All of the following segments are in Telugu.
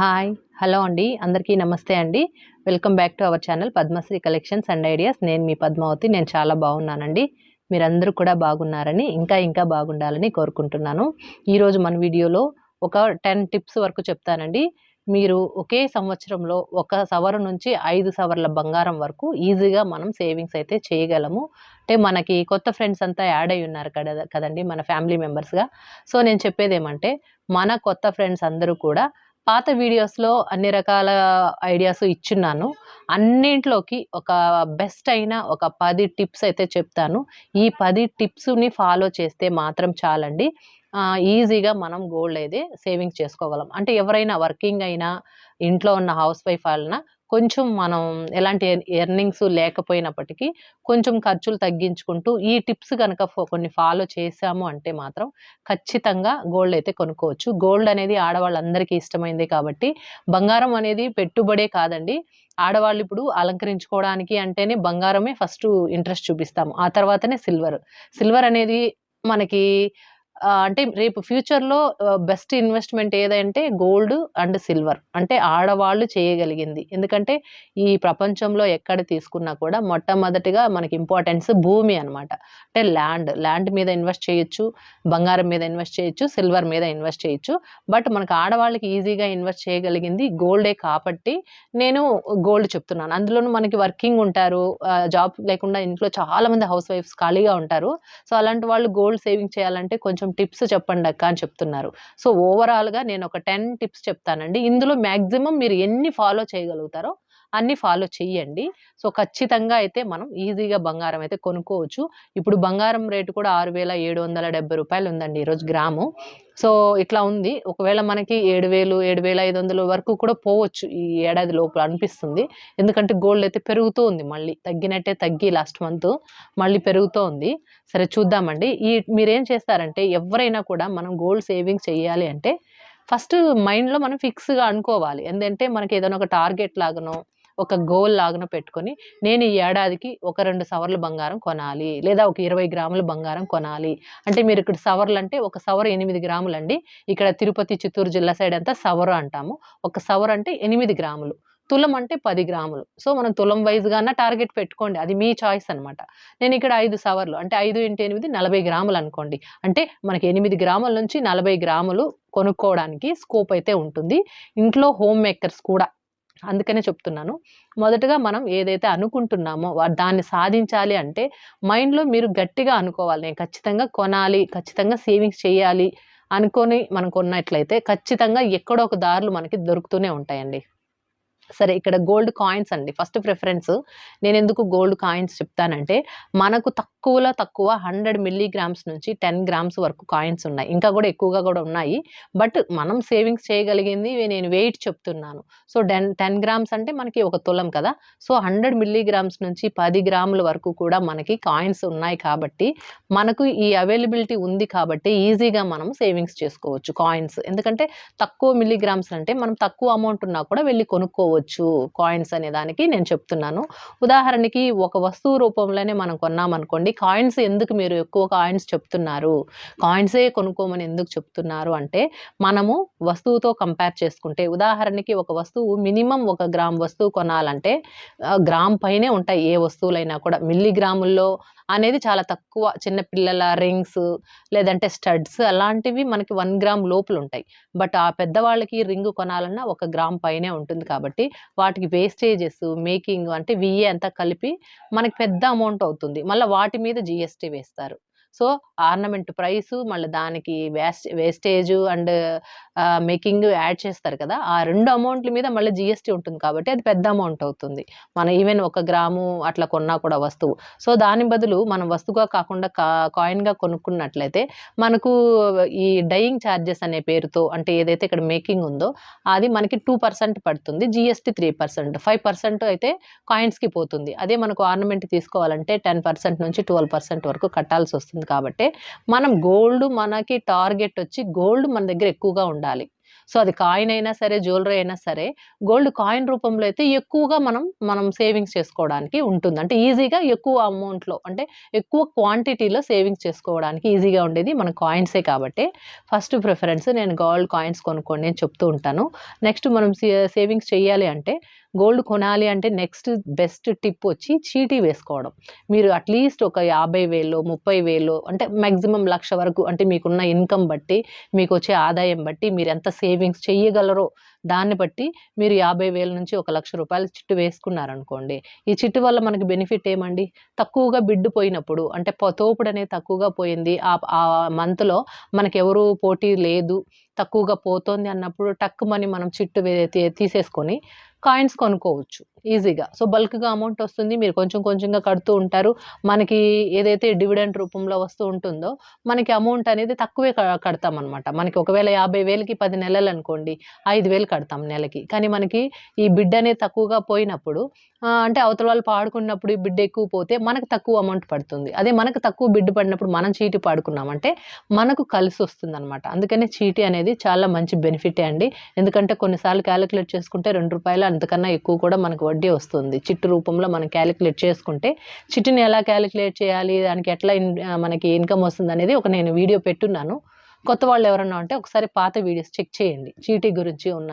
హాయ్ హలో అండి. అందరికీ నమస్తే అండి. Welcome back to our channel Padmashri collections and ideas. నేను మీ పద్మావతి. నేను చాలా బాగున్నానండి. మీరందరూ కూడా బాగున్నారని ఇంకా ఇంకా బాగుండాలని కోరుకుంటున్నాను. ఈరోజు మన వీడియోలో ఒక టెన్ టిప్స్ వరకు చెప్తానండి. మీరు ఒకే సంవత్సరంలో ఒక సవరు నుంచి ఐదు సవర్ల బంగారం వరకు ఈజీగా మనం సేవింగ్స్ అయితే చేయగలము. అంటే మనకి కొత్త ఫ్రెండ్స్ అంతా యాడ్ అయి ఉన్నారు కదా కదండి మన ఫ్యామిలీ మెంబర్స్గా. సో నేను చెప్పేది ఏమంటే మన కొత్త ఫ్రెండ్స్ అందరూ కూడా పాత వీడియోస్లో అన్ని రకాల ఐడియాస్ ఇచ్చున్నాను. అన్నింట్లోకి ఒక బెస్ట్ అయిన ఒక పది టిప్స్ అయితే చెప్తాను. ఈ పది టిప్స్ని ఫాలో చేస్తే మాత్రం చాలండి. ఈజీగా మనం గోల్డ్ అయితే సేవింగ్ చేసుకోగలం. అంటే ఎవరైనా వర్కింగ్ అయినా ఇంట్లో ఉన్న హౌస్ వైఫ్ అయినా కొంచెం మనం ఎలాంటి ఎర్నింగ్స్ లేకపోయినప్పటికీ కొంచెం ఖర్చులు తగ్గించుకుంటూ ఈ టిప్స్ కనుక కొన్ని ఫాలో చేసాము అంటే మాత్రం ఖచ్చితంగా గోల్డ్ అయితే కొనుక్కోవచ్చు. గోల్డ్ అనేది ఆడవాళ్ళందరికీ ఇష్టమైంది కాబట్టి బంగారం అనేది పెట్టుబడే కాదండి. ఆడవాళ్ళు ఇప్పుడు అలంకరించుకోవడానికి అంటేనే బంగారమే ఫస్ట్ ఇంట్రెస్ట్ చూపిస్తాము. ఆ తర్వాతనే సిల్వర్. సిల్వర్ అనేది మనకి అంటే రేపు ఫ్యూచర్లో బెస్ట్ ఇన్వెస్ట్మెంట్ ఏదంటే గోల్డ్ అండ్ సిల్వర్. అంటే ఆడవాళ్ళు చేయగలిగింది. ఎందుకంటే ఈ ప్రపంచంలో ఎక్కడ తీసుకున్నా కూడా మొట్టమొదటిగా మనకి ఇంపార్టెన్స్ భూమి అనమాట అంటే ల్యాండ్. ల్యాండ్ మీద ఇన్వెస్ట్ చేయొచ్చు బంగారం మీద ఇన్వెస్ట్ చేయొచ్చు సిల్వర్ మీద ఇన్వెస్ట్ చేయొచ్చు. బట్ మనకు ఆడవాళ్ళకి ఈజీగా ఇన్వెస్ట్ చేయగలిగింది గోల్డే కాబట్టి నేను గోల్డ్ చెప్తున్నాను. అందులోనూ మనకి వర్కింగ్ ఉంటారు జాబ్ లేకుండా ఇంట్లో చాలా మంది హౌస్ వైఫ్స్ ఖాళీగా ఉంటారు. సో అలాంటి వాళ్ళు గోల్డ్ సేవింగ్ చేయాలంటే కొంచెం టిప్స్ చెప్పండి అక్క అని చెప్తున్నారు. సో ఓవరాల్గా నేను ఒక టెన్ టిప్స్ చెప్తానండి. ఇందులో మ్యాక్సిమం మీరు ఎన్ని ఫాలో చేయగలుగుతారో అన్ని ఫాలో చెయ్యండి. సో ఖచ్చితంగా అయితే మనం ఈజీగా బంగారం అయితే కొనుక్కోవచ్చు. ఇప్పుడు బంగారం రేటు కూడా ఆరు వేల ఏడు వందల డెబ్బై రూపాయలు ఉందండి ఈరోజు గ్రాము. సో ఇట్లా ఉంది. ఒకవేళ మనకి ఏడు వేలు ఏడు వేల ఐదు వందల వరకు కూడా పోవచ్చు ఈ ఏడాది లోపల అనిపిస్తుంది. ఎందుకంటే గోల్డ్ అయితే పెరుగుతూ ఉంది. మళ్ళీ తగ్గినట్టే తగ్గి లాస్ట్ మంత్ మళ్ళీ పెరుగుతూ ఉంది. సరే చూద్దామండి. ఈ మీరేం చేస్తారంటే ఎవరైనా కూడా మనం గోల్డ్ సేవింగ్ చేయాలి అంటే ఫస్ట్ మైండ్లో మనం ఫిక్స్గా అనుకోవాలి. ఎందుకంటే మనకి ఏదైనా ఒక టార్గెట్ లాగానో ఒక గోల్ లాగానో పెట్టుకొని నేను ఈ ఏడాదికి ఒక రెండు సవర్లు బంగారం కొనాలి లేదా ఒక ఇరవై గ్రాముల బంగారం కొనాలి. అంటే మీరు ఇక్కడ సవర్లు అంటే ఒక సవర్ ఎనిమిది గ్రాములు అండి ఇక్కడ తిరుపతి చిత్తూరు జిల్లా సైడ్ అంతా సవరు అంటాము. ఒక సవర్ అంటే ఎనిమిది గ్రాములు. తులం అంటే పది గ్రాములు. సో మనం తులం వైజ్గానే టార్గెట్ పెట్టుకోండి. అది మీ చాయిస్ అనమాట నేను ఇక్కడ ఐదు సవర్లు. అంటే ఐదు ఇంటి ఎనిమిది నలభై గ్రాములు అనుకోండి. అంటే మనకి ఎనిమిది గ్రాముల నుంచి నలభై గ్రాములు కొనుక్కోవడానికి స్కోప్ అయితే ఉంటుంది. ఇంట్లో హోమ్ మేకర్స్ కూడా అందుకనే చెప్తున్నాను. మొదటగా మనం ఏదైతే అనుకుంటున్నామో దాన్ని సాధించాలి అంటే మైండ్లో మీరు గట్టిగా అనుకోవాలి. నేను ఖచ్చితంగా కొనాలి ఖచ్చితంగా సేవింగ్స్ చేయాలి అనుకొని మనం కొన్నట్లయితే ఖచ్చితంగా ఎక్కడో ఒక దారులు మనకి దొరుకుతూనే ఉంటాయండి. సరే ఇక్కడ గోల్డ్ కాయిన్స్ అండి. ఫస్ట్ ప్రిఫరెన్స్ నేను ఎందుకు గోల్డ్ కాయిన్స్ చెప్తానంటే మనకు తక్కువలో తక్కువ హండ్రెడ్ మిల్లీగ్రామ్స్ నుంచి టెన్ గ్రామ్స్ వరకు కాయిన్స్ ఉన్నాయి. ఇంకా కూడా ఎక్కువగా కూడా ఉన్నాయి. బట్ మనం సేవింగ్స్ చేయగలిగింది నేను వెయిట్ చెప్తున్నాను. సో టెన్ టెన్ గ్రామ్స్ అంటే మనకి ఒక తులం కదా. సో హండ్రెడ్ మిల్లీగ్రామ్స్ నుంచి పది గ్రాముల వరకు కూడా మనకి కాయిన్స్ ఉన్నాయి కాబట్టి మనకు ఈ అవైలబిలిటీ ఉంది కాబట్టి ఈజీగా మనం సేవింగ్స్ చేసుకోవచ్చు కాయిన్స్. ఎందుకంటే తక్కువ మిల్లీగ్రామ్స్ అంటే మనం తక్కువ అమౌంట్ ఉన్నా కూడా వెళ్ళి కొనుక్కోవచ్చు. కాయిన్స్ అనే దానికి నేను చెప్తున్నాను. ఉదాహరణకి ఒక వస్తువు రూపంలోనే మనం కొన్నామనుకోండి కాయిన్స్ ఎందుకు మీరు ఎక్కువ కాయిన్స్ చెప్తున్నారు? కాయిన్సే కొనుక్కోమని ఎందుకు చెప్తున్నారు అంటే మనము వస్తువుతో కంపేర్ చేసుకుంటే ఉదాహరణకి ఒక వస్తువు మినిమం ఒక గ్రామ్ వస్తువు కొనాలంటే గ్రామ్ పైనే ఉంటాయి ఏ వస్తువులైనా కూడా. మిల్లీగ్రాముల్లో అనేది చాలా తక్కువ చిన్న పిల్లల రింగ్స్ లేదంటే స్టడ్స్ అలాంటివి మనకి వన్ గ్రామ్ లోపల ఉంటాయి బట్ ఆ పెద్దవాళ్ళకి రింగ్ కొనాలన్నా ఒక గ్రామ్ పైనే ఉంటుంది కాబట్టి వాటికి వేస్టేజెస్ మేకింగ్ అంటే విఏ అంతా కలిపి మనకి పెద్ద అమౌంట్ అవుతుంది. మళ్ళీ వాటి మీద జిఎస్టీ వేస్తారు. సో ఆర్నమెంట్ ప్రైస్ మళ్ళీ దానికి waste wastage and making add చేస్తారు కదా ఆ రెండు అమౌంట్ల మీద మళ్ళీ జిఎస్టీ ఉంటుంది కాబట్టి అది పెద్ద అమౌంట్ అవుతుంది. మన ఈవెన్ ఒక గ్రాము అట్లా కొన్నా కూడా వస్తువు. సో దాని బదులు మనం వస్తువుగా కాకుండా కా కాయిన్గా కొనుక్కున్నట్లయితే మనకు ఈ డయింగ్ ఛార్జెస్ అనే పేరుతో అంటే ఏదైతే ఇక్కడ మేకింగ్ ఉందో అది మనకి టూ పర్సెంట్ పడుతుంది GST three percent. Five percent అయితే కాయిన్స్కి పోతుంది. అదే మనకు ఆర్నమెంట్ తీసుకోవాలంటే టెన్ పర్సెంట్ నుంచి ట్వెల్వ్ పర్సెంట్ వరకు కట్టాల్సి వస్తుంది. కాబట్టి మనం గోల్డ్ మనకి టార్గెట్ వచ్చి గోల్డ్ మన దగ్గర ఎక్కువగా ఉండాలి. సో అది కాయిన్ అయినా సరే జ్యువెలరీ అయినా సరే గోల్డ్ కాయిన్ రూపంలో అయితే ఎక్కువగా మనం మనం సేవింగ్స్ చేసుకోవడానికి ఉంటుంది. అంటే ఈజీగా ఎక్కువ అమౌంట్లో అంటే ఎక్కువ క్వాంటిటీలో సేవింగ్స్ చేసుకోవడానికి ఈజీగా ఉండేది మన కాయిన్సే కాబట్టి. ఫస్ట్ ప్రిఫరెన్స్ నేను గోల్డ్ కాయిన్స్ కొనుక్కోండి అని చెప్తూ ఉంటాను. నెక్స్ట్ మనం సేవింగ్స్ చేయాలి అంటే గోల్డ్ కొనాలి అంటే నెక్స్ట్ బెస్ట్ టిప్ వచ్చి చీటీ వేసుకోవడం. మీరు అట్లీస్ట్ ఒక యాభై వేలు ముప్పై వేలు అంటే మ్యాక్సిమం లక్ష వరకు అంటే మీకున్న ఇన్కమ్ బట్టి మీకు వచ్చే ఆదాయం బట్టి మీరు ఎంత సేవింగ్స్ చేయగలరో దాన్ని బట్టి మీరు యాభై వేల నుంచి ఒక లక్ష రూపాయలు చిట్టు వేసుకున్నారనుకోండి. ఈ చిట్టు వల్ల మనకి బెనిఫిట్ ఏమండి? తక్కువగా బిడ్డు పోయినప్పుడు అంటే తోపుడు అనేది తక్కువగా పోయింది. ఆ ఆ మంత్లో మనకి ఎవరు పోటీ లేదు. తక్కువగా పోతుంది అన్నప్పుడు టక్ మని మనం చిట్టు తీసేసుకొని కాయిన్స్ కొనుక్కోవచ్చు ఈజీగా. సో బల్క్గా అమౌంట్ వస్తుంది మీరు కొంచెం కొంచెంగా కడుతూ ఉంటారు. మనకి ఏదైతే డివిడెంట్ రూపంలో వస్తూ ఉంటుందో మనకి అమౌంట్ అనేది తక్కువే క- కడతాం అనమాట మనకి ఒకవేళ యాభై వేలకి పది నెలలు అనుకోండి ఐదు వేలు కడతాం నెలకి. కానీ మనకి ఈ బిడ్ అనేది తక్కువగా పోయినప్పుడు అంటే అవతల వాళ్ళు పాడుకున్నప్పుడు ఈ బిడ్ ఎక్కువ పోతే మనకు తక్కువ అమౌంట్ పడుతుంది. అదే మనకు తక్కువ బిడ్ పడినప్పుడు మనం చీటీ పాడుకున్నామంటే మనకు కలిసి వస్తుంది అనమాట అందుకనే చీటీ అనేది చాలా మంచి బెనిఫిటే అండి. ఎందుకంటే కొన్నిసార్లు క్యాలిక్యులేట్ చేసుకుంటే రెండు రూపాయలు అంతకన్నా ఎక్కువ కూడా మనకు వడ్డీ వస్తుంది. చిట్టు రూపంలో మనం క్యాలిక్యులేట్ చేసుకుంటే చిట్టుని ఎలా క్యాలిక్యులేట్ చేయాలి? దానికి ఎట్లా మనకి ఇన్కమ్ వస్తుంది అనేది ఒక నేను వీడియో పెట్టున్నాను. కొత్త వాళ్ళు ఎవరన్నా ఉంటే ఒకసారి పాత వీడియోస్ చెక్ చేయండి. చీటీ గురించి ఉన్న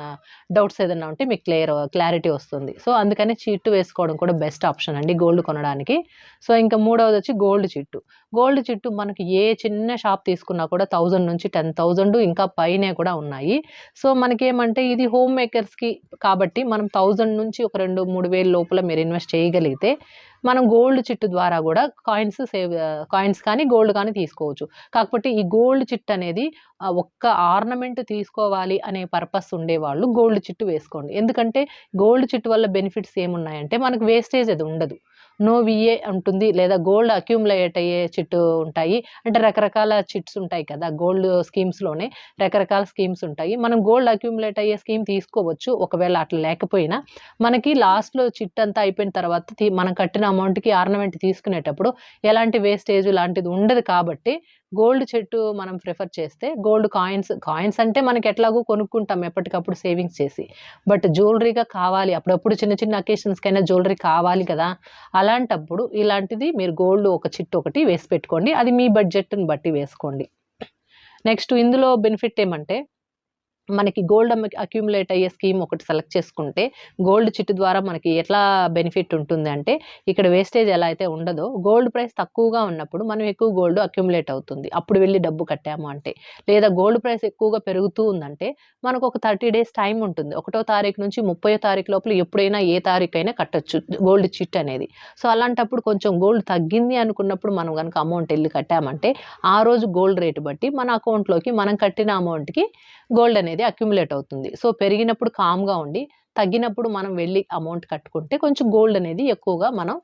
డౌట్స్ ఏదైనా ఉంటే మీకు క్లియర్ క్లారిటీ వస్తుంది. సో అందుకని చీట్టు వేసుకోవడం కూడా బెస్ట్ ఆప్షన్ అండి గోల్డ్ కొనడానికి. సో ఇంకా మూడవది వచ్చి గోల్డ్ చిట్టు. గోల్డ్ చిట్టు మనకి ఏ చిన్న షాప్ తీసుకున్నా కూడా థౌజండ్ నుంచి టెన్ థౌజండ్ ఇంకా పైనే కూడా ఉన్నాయి. సో మనకేమంటే ఇది హోమ్ మేకర్స్కి కాబట్టి మనం థౌజండ్ నుంచి ఒక రెండు మూడు వేల లోపల మీరు ఇన్వెస్ట్ చేయగలిగితే మనం గోల్డ్ చిట్టు ద్వారా కూడా కాయిన్స్ సేవ్ కాయిన్స్ కానీ గోల్డ్ కానీ తీసుకోవచ్చు. కాకపోతే ఈ గోల్డ్ చిట్ అనేది ఒక్క ఆర్నమెంట్ తీసుకోవాలి అనే పర్పస్ ఉండేవాళ్ళు గోల్డ్ చిట్టు వేసుకోండి. ఎందుకంటే గోల్డ్ చిట్టు వల్ల బెనిఫిట్స్ ఏమున్నాయంటే మనకు వేస్టేజ్ అది ఉండదు. నోవిఏ ఉంటుంది లేదా గోల్డ్ అక్యూములేట్ అయ్యే చిట్టు ఉంటాయి. అంటే రకరకాల చిట్స్ ఉంటాయి కదా గోల్డ్ స్కీమ్స్లోనే రకరకాల స్కీమ్స్ ఉంటాయి. మనం గోల్డ్ అక్యూములేట్ అయ్యే స్కీమ్ తీసుకోవచ్చు. ఒకవేళ అట్లా లేకపోయినా మనకి లాస్ట్లో చిట్ అంతా అయిపోయిన తర్వాత తీ- మనం కట్టిన అమౌంట్కి ఆర్నమెంట్ తీసుకునేటప్పుడు ఎలాంటి వేస్టేజ్ లాంటిది ఉండదు కాబట్టి గోల్డ్ చెట్టు మనం ప్రిఫర్ చేస్తే గోల్డ్ కాయిన్స్ కాయిన్స్ అంటే మనకి ఎట్లాగో కొనుక్కుంటాం ఎప్పటికప్పుడు సేవింగ్స్ చేసి. బట్ జ్యువెలరీగా కావాలి అప్పుడప్పుడు చిన్న చిన్న అకేషన్స్కైనా జ్యువెలరీ కావాలి కదా అలాంటప్పుడు ఇలాంటిది మీరు గోల్డ్ ఒక చిట్టు ఒకటి వేసి పెట్టుకోండి. అది మీ బడ్జెట్ని బట్టి వేసుకోండి. నెక్స్ట్ ఇందులో బెనిఫిట్ ఏమంటే మనకి గోల్డ్ అక్యూములేట్ అయ్యే స్కీమ్ ఒకటి సెలెక్ట్ చేసుకుంటే గోల్డ్ చిట్టు ద్వారా మనకి ఎట్లా బెనిఫిట్ ఉంటుంది అంటే ఇక్కడ వేస్టేజ్ ఎలా అయితే ఉండదో గోల్డ్ ప్రైస్ తక్కువగా ఉన్నప్పుడు మనం ఎక్కువ గోల్డ్ అక్యూములేట్ అవుతుంది. అప్పుడు వెళ్ళి డబ్బు కట్టాము అంటే. లేదా గోల్డ్ ప్రైస్ ఎక్కువగా పెరుగుతూ ఉందంటే మనకు ఒక థర్టీ డేస్ టైం ఉంటుంది. ఒకటో తారీఖు నుంచి ముప్పై తారీఖు లోపల ఎప్పుడైనా ఏ తారీఖు అయినా కట్టొచ్చు గోల్డ్ చిట్ అనేది. సో అలాంటప్పుడు కొంచెం గోల్డ్ తగ్గింది అనుకున్నప్పుడు మనం కనుక అమౌంట్ వెళ్ళి కట్టామంటే ఆ రోజు గోల్డ్ రేటు బట్టి మన అకౌంట్లోకి మనం కట్టిన అమౌంట్కి గోల్డ్ అనేది అక్యుములేట్ అవుతుంది. సో పెరిగినప్పుడు కామ్గా ఉండి తగ్గినప్పుడు మనం వెళ్ళి అమౌంట్ కట్టుకుంటే కొంచెం గోల్డ్ అనేది ఎక్కువగా మనం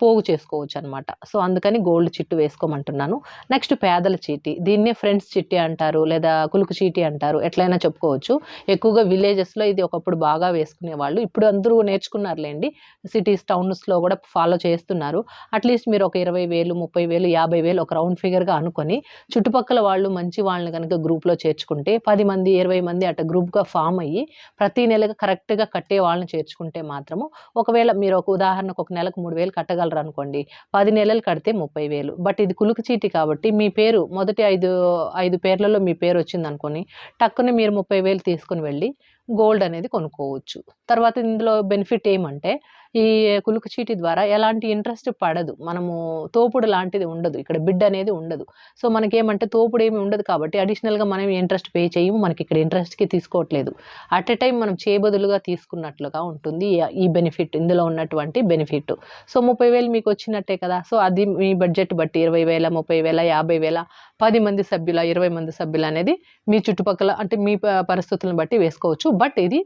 పోగు చేసుకోవచ్చు అనమాట సో అందుకని గోల్డ్ చిట్టు వేసుకోమంటున్నాను. నెక్స్ట్ పేదల చీటీ. దీన్నే ఫ్రెండ్స్ చిట్టి అంటారు లేదా కులుకు చీటీ అంటారు ఎట్లయినా చెప్పుకోవచ్చు. ఎక్కువగా విలేజెస్లో ఇది ఒకప్పుడు బాగా వేసుకునే వాళ్ళు ఇప్పుడు అందరూ నేర్చుకున్నారులేండి. సిటీస్ టౌన్స్లో కూడా ఫాలో చేస్తున్నారు. అట్లీస్ట్ మీరు ఒక ఇరవై వేలు ముప్పై వేలు యాభై వేలు ఒక రౌండ్ ఫిగర్గా అనుకొని చుట్టుపక్కల వాళ్ళు మంచి వాళ్ళని కనుక గ్రూప్లో చేర్చుకుంటే పది మంది ఇరవై మంది అట్ట గ్రూప్గా ఫామ్ అయ్యి ప్రతి నెలగా కరెక్ట్గా కట్టే వాళ్ళని చేర్చుకుంటే మాత్రము ఒకవేళ మీరు ఒక ఉదాహరణకు ఒక నెలకు మూడు వేలు కట్టగలరు అనుకోండి పది నెలలు కడితే ముప్పై వేలు. బట్ ఇది కులుకు చీటి కాబట్టి మీ పేరు మొదటి ఐదు ఐదు పేర్లలో మీ పేరు వచ్చింది అనుకోని టక్కుని మీరు ముప్పై వేలు తీసుకుని వెళ్ళి గోల్డ్ అనేది కొనుక్కోవచ్చు. తర్వాత ఇందులో బెనిఫిట్ ఏమంటే ఈ కులుకు చీటి ద్వారా ఎలాంటి ఇంట్రెస్ట్ పడదు. మనము తోపుడు లాంటిది ఉండదు. ఇక్కడ బిడ్ అనేది ఉండదు. సో మనకేమంటే తోపుడు ఏమి ఉండదు కాబట్టి అడిషనల్గా మనం ఇంట్రెస్ట్ పే చేయము. మనకి ఇక్కడ ఇంట్రెస్ట్కి తీసుకోవట్లేదు. అట్ ఎ టైం మనం చేయబదులుగా తీసుకున్నట్లుగా ఉంటుంది ఈ- బెనిఫిట్. ఇందులో ఉన్నటువంటి బెనిఫిట్. సో ముప్పై వేలు మీకు వచ్చినట్టే కదా. సో అది మీ బడ్జెట్ బట్టి ఇరవై వేల ముప్పై వేల యాభై వేల పది మంది సభ్యుల ఇరవై మంది సభ్యులు అనేది మీ చుట్టుపక్కల అంటే మీ పరిస్థితులను బట్టి వేసుకోవచ్చు. బట్ ఇది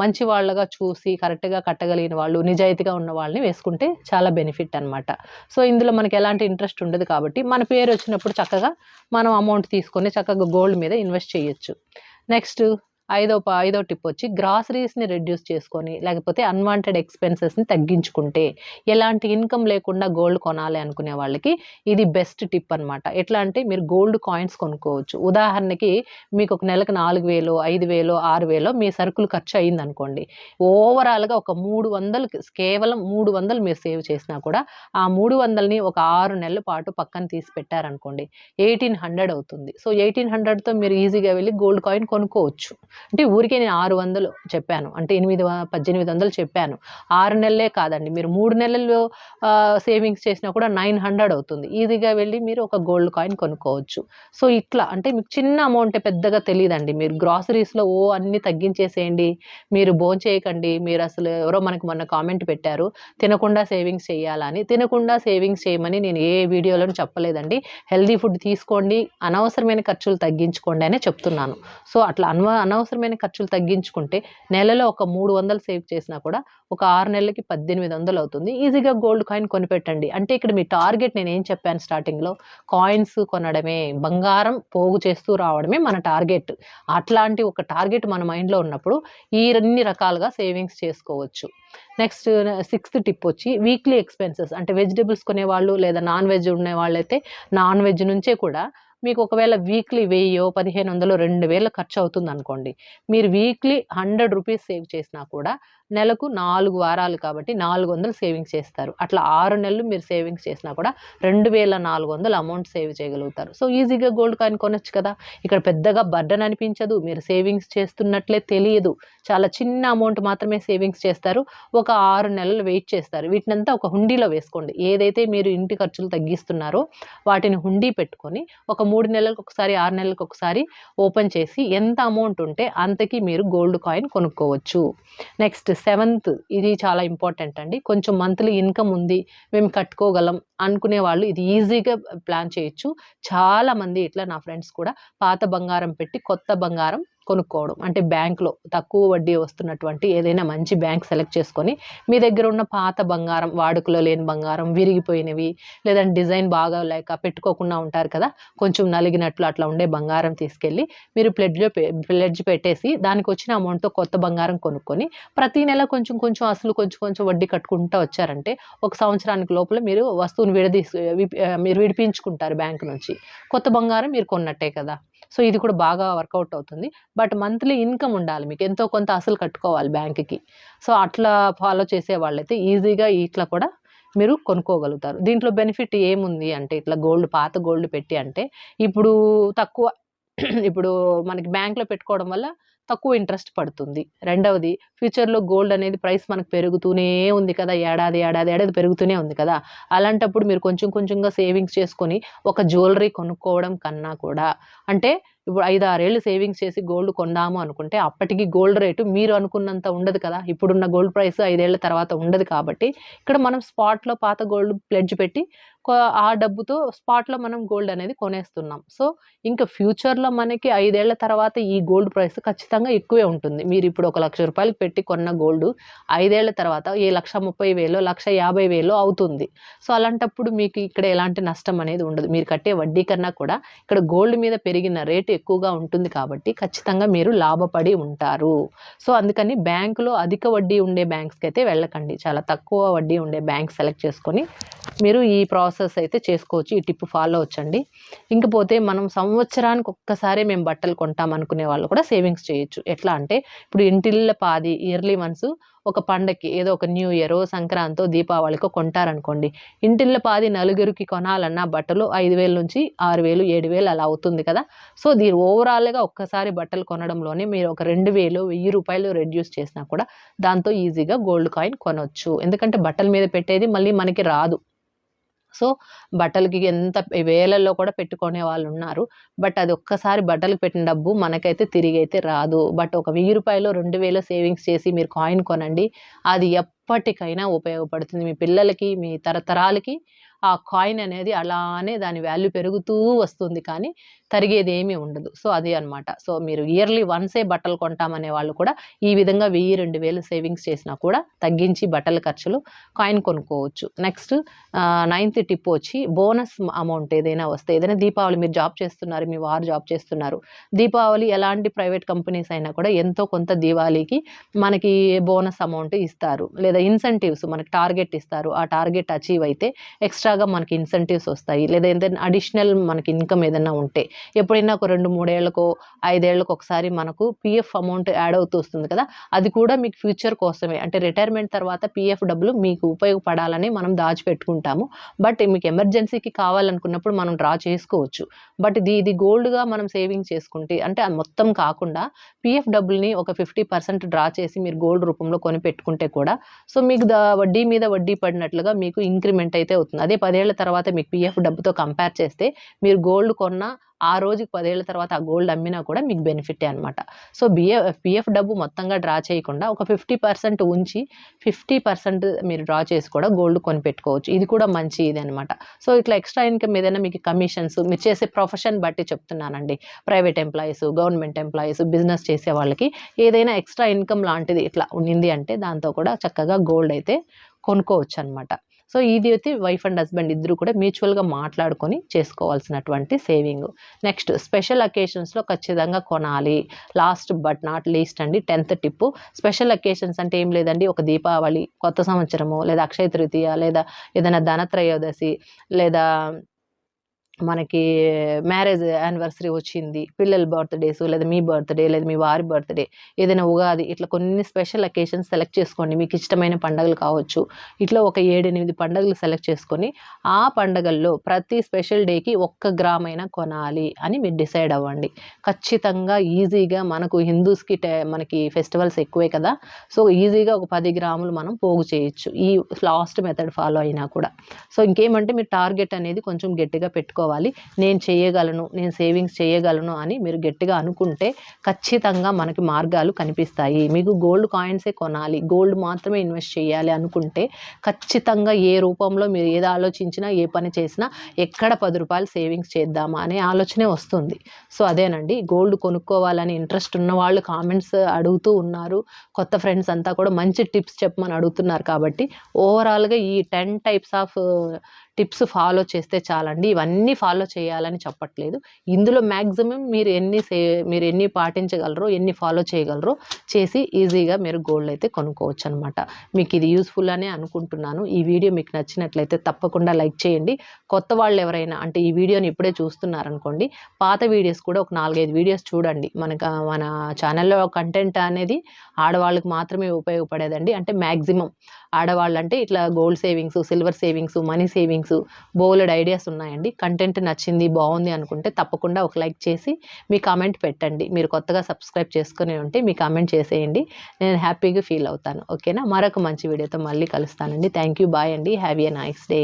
మంచి వాళ్ళగా చూసి కరెక్ట్గా కట్టగలిగిన వాళ్ళు నిజాయితీగా ఉన్న వాళ్ళని వేసుకుంటే చాలా బెనిఫిట్ అనమాట సో ఇందులో మనకి ఎలాంటి ఇంట్రెస్ట్ ఉండదు కాబట్టి మన పేరు వచ్చినప్పుడు చక్కగా మనం అమౌంట్ తీసుకొని చక్కగా గోల్డ్ మీద ఇన్వెస్ట్ చేయొచ్చు. నెక్స్ట్ ఐదో ప ఐదో టిప్ వచ్చి గ్రాసరీస్ని రెడ్యూస్ చేసుకొని లేకపోతే అన్వాంటెడ్ ఎక్స్పెన్సెస్ని తగ్గించుకుంటే ఎలాంటి ఇన్కమ్ లేకుండా గోల్డ్ కొనాలి అనుకునే వాళ్ళకి ఇది బెస్ట్ టిప్ అనమాట ఎట్లా అంటే మీరు గోల్డ్ కాయిన్స్ కొనుక్కోవచ్చు. ఉదాహరణకి మీకు ఒక నెలకు నాలుగు వేలు ఐదు వేలు ఆరు వేలు మీ సరుకులు ఖర్చు అయింది అనుకోండి ఓవరాల్గా ఒక మూడు వందలు కేవలం మూడు వందలు మీరు సేవ్ చేసినా కూడా ఆ మూడు వందలని ఒక ఆరు నెలల పాటు పక్కన తీసి పెట్టారనుకోండి ఎయిటీన్ హండ్రెడ్ అవుతుంది. సో ఎయిటీన్ హండ్రెడ్తో మీరు ఈజీగా వెళ్ళి గోల్డ్ కాయిన్ కొనుక్కోవచ్చు. అంటే ఊరికే నేను ఆరు వందలు చెప్పాను. అంటే ఎనిమిది వ- పద్దెనిమిది వందలు చెప్పాను. ఆరు నెలలే కాదండి. మీరు మూడు నెలల్లో సేవింగ్స్ చేసినా కూడా నైన్ హండ్రెడ్ అవుతుంది. ఈజీగా వెళ్ళి మీరు ఒక గోల్డ్ కాయిన్ కొనుక్కోవచ్చు. సో ఇట్లా. అంటే మీకు చిన్న అమౌంట్ పెద్దగా తెలియదండి మీరు గ్రాసరీస్లో ఓ అన్ని తగ్గించేసేయండి. మీరు భోజనం చేయకండి మీరు అసలు ఎవరో మనకు మొన్న కామెంట్ పెట్టారు. తినకుండా సేవింగ్స్ చేయాలని. తినకుండా సేవింగ్స్ చేయమని నేను ఏ వీడియోలోనూ చెప్పలేదండి. హెల్దీ ఫుడ్ తీసుకోండి. అనవసరమైన ఖర్చులు తగ్గించుకోండి అనే చెప్తున్నాను. సో అట్లా అన్వ అనవసరమైన ఖర్చులు తగ్గించుకుంటే నెలలో ఒక మూడు వందలు సేవ్ చేసినా కూడా ఒక ఆరు నెలలకి పద్దెనిమిది వందలు అవుతుంది. ఈజీగా గోల్డ్ కాయిన్ కొనిపెట్టండి. అంటే ఇక్కడ మీ టార్గెట్ నేను ఏం చెప్పాను స్టార్టింగ్లో కాయిన్స్ కొనడమే బంగారం పోగు చేస్తూ రావడమే మన టార్గెట్. అట్లాంటి ఒక టార్గెట్ మన మైండ్లో ఉన్నప్పుడు ఈ అన్ని రకాలుగా సేవింగ్స్ చేసుకోవచ్చు. నెక్స్ట్ సిక్స్త్ టిప్ వచ్చి వీక్లీ ఎక్స్పెన్సెస్. అంటే వెజిటేబుల్స్ కొనేవాళ్ళు లేదా నాన్ వెజ్ ఉండే అయితే నాన్ వెజ్ నుంచే కూడా మీకు ఒకవేళ వీక్లీ వెయ్యో పదిహేను వందలు రెండు వేలు ఖర్చు అవుతుంది అనుకోండి మీరు వీక్లీ హండ్రెడ్ రూపీస్ సేవ్ చేసినా కూడా నెలకు నాలుగు వారాలు కాబట్టి నాలుగు వందలు సేవింగ్స్ చేస్తారు. అట్లా ఆరు నెలలు మీరు సేవింగ్స్ చేసినా కూడా రెండు వేల నాలుగు వందలు అమౌంట్ సేవ్ చేయగలుగుతారు. సో ఈజీగా గోల్డ్ కాయిన్ కొనొచ్చు కదా. ఇక్కడ పెద్దగా బర్డన్ అనిపించదు. మీరు సేవింగ్స్ చేస్తున్నట్లే తెలియదు. చాలా చిన్న అమౌంట్ మాత్రమే సేవింగ్స్ చేస్తారు. ఒక ఆరు నెలలు వెయిట్ చేస్తారు. వీటినంతా ఒక హుండీలో వేసుకోండి. ఏదైతే మీరు ఇంటి ఖర్చులు తగ్గిస్తున్నారో వాటిని హుండీ పెట్టుకొని ఒక మూడు నెలలకు ఒకసారి ఆరు నెలలకు ఒకసారి ఓపెన్ చేసి ఎంత అమౌంట్ ఉంటే అంతకి మీరు గోల్డ్ కాయిన్ కొనుక్కోవచ్చు. నెక్స్ట్ సెవెంత్ ఇది చాలా ఇంపార్టెంట్ అండి. కొంచెం మంత్లీ ఇన్కమ్ ఉంది మేము కట్టుకోగలం అనుకునే వాళ్ళు ఇది ఈజీగా ప్లాన్ చేయొచ్చు. చాలామంది ఇట్లా నా ఫ్రెండ్స్ కూడా పాత బంగారం పెట్టి కొత్త బంగారం కొనుక్కోవడం. అంటే బ్యాంక్లో తక్కువ వడ్డీ వస్తున్నటువంటి ఏదైనా మంచి బ్యాంక్ సెలెక్ట్ చేసుకొని మీ దగ్గర ఉన్న పాత బంగారం వాడుకలో లేని బంగారం విరిగిపోయినవి లేదంటే డిజైన్ బాగా లేక పెట్టుకోకుండా ఉంటారు కదా కొంచెం నలిగినట్లు అట్లా ఉండే బంగారం తీసుకెళ్ళి మీరు ప్లెడ్జ్లో ప్లెడ్జ్ పెట్టేసి దానికి వచ్చిన అమౌంట్తో కొత్త బంగారం కొనుక్కొని ప్రతి నెల కొంచెం కొంచెం అసలు కొంచెం కొంచెం వడ్డీ కట్టుకుంటూ వచ్చారంటే ఒక సంవత్సరానికి లోపల మీరు వస్తువుని విడదీసి మీరు విడిపించుకుంటారు బ్యాంక్ నుంచి. కొత్త బంగారం మీరు కొన్నట్టే కదా. సో ఇది కూడా బాగా వర్కౌట్ అవుతుంది. బట్ మంత్లీ ఇన్కమ్ ఉండాలి మీకు. ఎంతో కొంత అసలు కట్టుకోవాలి బ్యాంక్కి. సో అట్లా ఫాలో చేసే వాళ్ళైతే ఈజీగా ఇట్లా కూడా మీరు కొనుక్కోగలుగుతారు. దీంట్లో బెనిఫిట్ ఏముంది అంటే ఇట్లా గోల్డ్ పాత గోల్డ్ పెట్టి అంటే ఇప్పుడు తక్కువ ఇప్పుడు మనకి బ్యాంక్లో పెట్టుకోవడం వల్ల తక్కువ ఇంట్రెస్ట్ పడుతుంది. రెండవది ఫ్యూచర్లో గోల్డ్ అనేది ప్రైస్ మనకు పెరుగుతూనే ఉంది కదా. ఏడాది ఏడాది ఏడాది పెరుగుతూనే ఉంది కదా. అలాంటప్పుడు మీరు కొంచెం కొంచెంగా సేవింగ్స్ చేసుకొని ఒక జ్యువెలరీ కొనుక్కోవడం కన్నా కూడా అంటే ఇప్పుడు ఐదు ఆరేళ్ళు సేవింగ్స్ చేసి గోల్డ్ కొందాము అనుకుంటే అప్పటికి గోల్డ్ రేటు మీరు అనుకున్నంత ఉండదు కదా. ఇప్పుడున్న గోల్డ్ ప్రైస్ ఐదేళ్ళ తర్వాత ఉండదు కాబట్టి ఇక్కడ మనం స్పాట్లో పాత గోల్డ్ ప్లెడ్జ్ పెట్టి ఆ డబ్బుతో స్పాట్లో మనం గోల్డ్ అనేది కొనేస్తున్నాం. సో ఇంకా ఫ్యూచర్లో మనకి ఐదేళ్ళ తర్వాత ఈ గోల్డ్ ప్రైస్ ఖచ్చితంగా ఎక్కువే ఉంటుంది. మీరు ఇప్పుడు ఒక లక్ష రూపాయలు పెట్టి కొన్న గోల్డ్ ఐదేళ్ళ తర్వాత ఏ లక్ష ముప్పై వేలో లక్ష యాభై వేలో అవుతుంది. సో అలాంటప్పుడు మీకు ఇక్కడ ఎలాంటి నష్టం అనేది ఉండదు. మీరు కట్టే వడ్డీ కన్నా కూడా ఇక్కడ గోల్డ్ మీద పెరిగిన రేటు ఎక్కువగా ఉంటుంది కాబట్టి ఖచ్చితంగా మీరు లాభపడి ఉంటారు. సో అందుకని బ్యాంకులో అధిక వడ్డీ ఉండే బ్యాంక్స్కి అయితే వెళ్ళకండి. చాలా తక్కువ వడ్డీ ఉండే బ్యాంక్ సెలెక్ట్ చేసుకొని మీరు ఈ ప్రాసెస్ ప్రాసెస్ అయితే చేసుకోవచ్చు. ఈ టిప్ ఫాలో అవచ్చండి ఇంకపోతే మనం సంవత్సరానికి ఒక్కసారి మేము బట్టలు కొంటాం అనుకునే వాళ్ళు కూడా సేవింగ్స్ చేయొచ్చు. ఎట్లా అంటే ఇప్పుడు ఇంటిళ్ళ పాది ఇయర్లీ వన్స్ ఒక పండక్కి ఏదో ఒక న్యూ ఇయర్ సంక్రాంతో దీపావళికో కొంటారనుకోండి. ఇంటిళ్ళ పాది నలుగురికి కొనాలన్న బట్టలు ఐదు వేల నుంచి ఆరు వేలు ఏడు వేలు అలా అవుతుంది కదా. సో దీని ఓవరాల్గా ఒక్కసారి బట్టలు కొనడంలోనే మీరు ఒక రెండు వేలు వెయ్యి రూపాయలు రెడ్యూస్ చేసినా కూడా దాంతో ఈజీగా గోల్డ్ కాయిన్ కొనవచ్చు ఎందుకంటే బట్టల మీద పెట్టేది మళ్ళీ మనకి రాదు. సో బట్టలకి ఎంత వేలల్లో కూడా పెట్టుకునే వాళ్ళు ఉన్నారు. బట్ అది ఒక్కసారి బట్టలకు పెట్టిన డబ్బు మనకైతే తిరిగి అయితే రాదు. బట్ ఒక వెయ్యి రూపాయలు రెండు వేలు సేవింగ్స్ చేసి మీరు కాయిన్ కొనండి. అది ఎప్పటికైనా ఉపయోగపడుతుంది. మీ పిల్లలకి మీ తరతరాలకి ఆ కాయిన్ అనేది అలానే దాని వాల్యూ పెరుగుతూ వస్తుంది కానీ తరిగేది ఏమీ ఉండదు. సో అది అనమాట సో మీరు ఇయర్లీ వన్సే బట్టలు కొంటామనే వాళ్ళు కూడా ఈ విధంగా వెయ్యి రెండు వేలు సేవింగ్స్ చేసినా కూడా తగ్గించి బట్టల ఖర్చులు కాయిన్ కొనుక్కోవచ్చు. నెక్స్ట్ నైన్త్ టిప్ వచ్చి బోనస్ అమౌంట్ ఏదైనా వస్తే ఏదైనా దీపావళి మీరు జాబ్ చేస్తున్నారు మీ వారు జాబ్ చేస్తున్నారు. దీపావళి ఎలాంటి ప్రైవేట్ కంపెనీస్ అయినా కూడా ఎంతో కొంత దీవాళీకి మనకి బోనస్ అమౌంట్ ఇస్తారు. లేదా ఇన్సెంటివ్స్ మనకి టార్గెట్ ఇస్తారు. ఆ టార్గెట్ అచీవ్ అయితే ఎక్స్ట్రా ఎక్స్ట్రాగా మనకి ఇన్సెంటివ్స్ వస్తాయి. లేదా ఏదైనా అడిషనల్ మనకి ఇన్కమ్ ఏదైనా ఉంటే. ఎప్పుడైనా ఒక రెండు మూడేళ్ళకు ఐదేళ్ళకు ఒకసారి మనకు పిఎఫ్ అమౌంట్ యాడ్ అవుతూ వస్తుంది కదా. అది కూడా మీకు ఫ్యూచర్ కోసమే. అంటే రిటైర్మెంట్ తర్వాత పిఎఫ్ డబ్బులు మీకు ఉపయోగపడాలని మనం దాచిపెట్టుకుంటాము. బట్ మీకు ఎమర్జెన్సీకి కావాలనుకున్నప్పుడు మనం డ్రా చేసుకోవచ్చు. బట్ ఇది ఇది గోల్డ్గా మనం సేవింగ్ చేసుకుంటే అంటే అది మొత్తం కాకుండా పిఎఫ్ డబ్బుల్ని ఒక ఫిఫ్టీ పర్సెంట్ డ్రా చేసి మీరు గోల్డ్ రూపంలో కొని పెట్టుకుంటే కూడా సో మీకు ద వడ్డీ మీద వడ్డీ పడినట్లుగా మీకు ఇంక్రిమెంట్ అయితే అవుతుంది. అదే పదేళ్ళ తర్వాత మీకు పిఎఫ్ డబ్బుతో కంపేర్ చేస్తే మీరు గోల్డ్ కొన్న ఆ రోజుకి పదేళ్ళ తర్వాత ఆ గోల్డ్ అమ్మినా కూడా మీకు బెనిఫిటే అనమాట సో బిఎఫ్ పిఎఫ్ డబ్బు మొత్తంగా డ్రా చేయకుండా ఒక ఫిఫ్టీ పర్సెంట్ ఉంచి ఫిఫ్టీ పర్సెంట్ మీరు డ్రా చేసి కూడా గోల్డ్ కొని పెట్టుకోవచ్చు ఇది కూడా మంచి ఇది అనమాట సో ఇట్లా ఎక్స్ట్రా ఇన్కమ్ ఏదైనా మీకు కమిషన్స్ మీరు చేసే ప్రొఫెషన్ బట్టి చెప్తున్నానండి. Private employees government employees business చేసే వాళ్ళకి ఏదైనా ఎక్స్ట్రా ఇన్కమ్ లాంటిది ఇట్లా ఉన్నింది అంటే దాంతో కూడా చక్కగా గోల్డ్ అయితే కొనుక్కోవచ్చు అనమాట సో ఇది అయితే వైఫ్ అండ్ హస్బెండ్ ఇద్దరు కూడా మ్యూచువల్గా మాట్లాడుకొని చేసుకోవాల్సినటువంటి సేవింగ్ నెక్స్ట్ స్పెషల్ అకేషన్స్లో ఖచ్చితంగా కొనాలి. లాస్ట్ బట్ నాట్ లీస్ట్ అండి టెన్త్ టిప్పు స్పెషల్ అకేషన్స్ అంటే ఏం లేదండి ఒక దీపావళి కొత్త సంవత్సరము లేదా అక్షయ తృతీయ లేదా ఏదైనా ధనత్రయోదశి లేదా మనకి మ్యారేజ్ యానివర్సరీ వచ్చింది పిల్లల బర్త్డేస్ లేదా మీ బర్త్డే లేదా మీ వారి బర్త్డే ఏదైనా ఉగాది ఇట్లా కొన్ని స్పెషల్ అకేషన్స్ సెలెక్ట్ చేసుకోండి. మీకు ఇష్టమైన పండుగలు కావచ్చు. ఇట్లా ఒక ఏడెనిమిది పండుగలు సెలెక్ట్ చేసుకొని ఆ పండుగల్లో ప్రతి స్పెషల్ డేకి ఒక్క గ్రామ్ అయినా కొనాలి అని మీరు డిసైడ్ అవ్వండి. ఖచ్చితంగా ఈజీగా మనకు హిందూస్కి మనకి ఫెస్టివల్స్ ఎక్కువే కదా సో ఈజీగా ఒక పది గ్రాములు మనం పోగు చేయొచ్చు. ఈ లాస్ట్ మెథడ్ ఫాలో అయినా కూడా. సో ఇంకేమంటే మీరు టార్గెట్ అనేది కొంచెం గట్టిగా పెట్టుకోవాలి. నేను చేయగలను నేను సేవింగ్స్ చేయగలను అని మీరు గట్టిగా అనుకుంటే ఖచ్చితంగా మనకి మార్గాలు కనిపిస్తాయి. మీకు గోల్డ్ కాయిన్సే కొనాలి. గోల్డ్ మాత్రమే ఇన్వెస్ట్ చేయాలి అనుకుంటే ఖచ్చితంగా ఏ రూపంలో మీరు ఏది ఆలోచించినా ఏ పని చేసినా ఎక్కడ పది రూపాయలు సేవింగ్స్ చేద్దామా అనే ఆలోచనే వస్తుంది. సో అదేనండి. గోల్డ్ కొనుక్కోవాలని ఇంట్రెస్ట్ ఉన్న వాళ్ళు కామెంట్స్ అడుగుతూ ఉన్నారు. కొత్త ఫ్రెండ్స్ అంతా కూడా మంచి టిప్స్ చెప్పమని అడుగుతున్నారు కాబట్టి ఓవరాల్గా ఈ ten types of tips follow చేస్తే చాలండి. ఇవన్నీ ఫాలో చేయాలని చెప్పట్లేదు. ఇందులో మ్యాక్సిమం మీరు ఎన్ని సే మీరు ఎన్ని పాటించగలరో ఎన్ని ఫాలో చేయగలరో చేసి ఈజీగా మీరు గోల్డ్ అయితే కొనుక్కోవచ్చు అనమాట మీకు ఇది యూస్ఫుల్ అనే అనుకుంటున్నాను. ఈ వీడియో మీకు నచ్చినట్లయితే తప్పకుండా లైక్ చేయండి. కొత్త వాళ్ళు ఎవరైనా అంటే ఈ వీడియోని ఇప్పుడే చూస్తున్నారనుకోండి పాత వీడియోస్ కూడా ఒక నాలుగైదు వీడియోస్ చూడండి. మనకు మన ఛానల్లో కంటెంట్ అనేది ఆడవాళ్ళకి మాత్రమే ఉపయోగపడేదండి. అంటే మ్యాక్సిమం ఆడవాళ్ళు అంటే ఇట్లా gold savings silver savings money savings బోలెడ్ ideas ఉన్నాయండి. కంటెంట్ నచ్చింది బాగుంది అనుకుంటే తప్పకుండా ఒక లైక్ చేసి మీ కామెంట్ పెట్టండి. మీరు కొత్తగా సబ్స్క్రైబ్ చేసుకుని ఉంటే మీ కామెంట్ చేసేయండి. నేను హ్యాపీగా ఫీల్ అవుతాను. ఓకేనా? మరొక మంచి వీడియోతో మళ్ళీ కలుస్తానండి. Thank you. బాయ్ అండి. Have a nice day.